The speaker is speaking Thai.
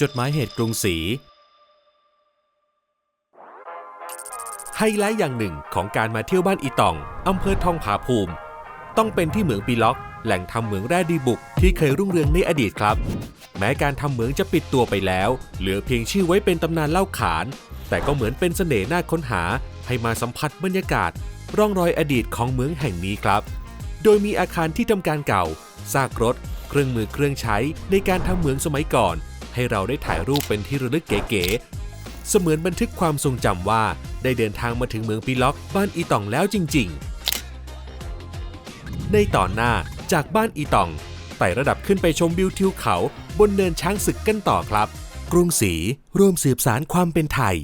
จดหมายเหตุกรุงศรีไฮไลท์อย่างหนึ่งของการมาเที่ยวบ้านอีตอง อำเภอทองผาภูมิ ต้องเป็นที่เหมืองปีล็อก แหล่งทำเหมืองแร่ดีบุกที่เคยรุ่งเรืองในอดีตครับ แม้การทำเหมืองจะปิดตัวไปแล้ว เหลือเพียงชื่อไว้เป็นตำนานเล่าขาน แต่ก็เหมือนเป็นเสน่ห์น่าค้นหา ให้มาสัมผัสบรรยากาศ ร่องรอยอดีตของเหมืองแห่งนี้ครับ โดยมีอาคารที่ทำการเก่าซากรถ เครื่องมือเครื่องใช้ในการทำเหมืองสมัยก่อน ให้เราได้ถ่ายรูปเป็นที่ระลึกเก๋ๆ เสมือนบันทึกความทรงจำว่าได้เดินทางมาถึงเมืองปีล็อกบ้านอีตองแล้วจริง ๆ ในตอนหน้าจากบ้านอีตองไต่ระดับขึ้นไปชมวิวทิวเขาบนเนินช้างศึกกันต่อครับ กรุงศรีร่วมสืบสารความเป็นไทย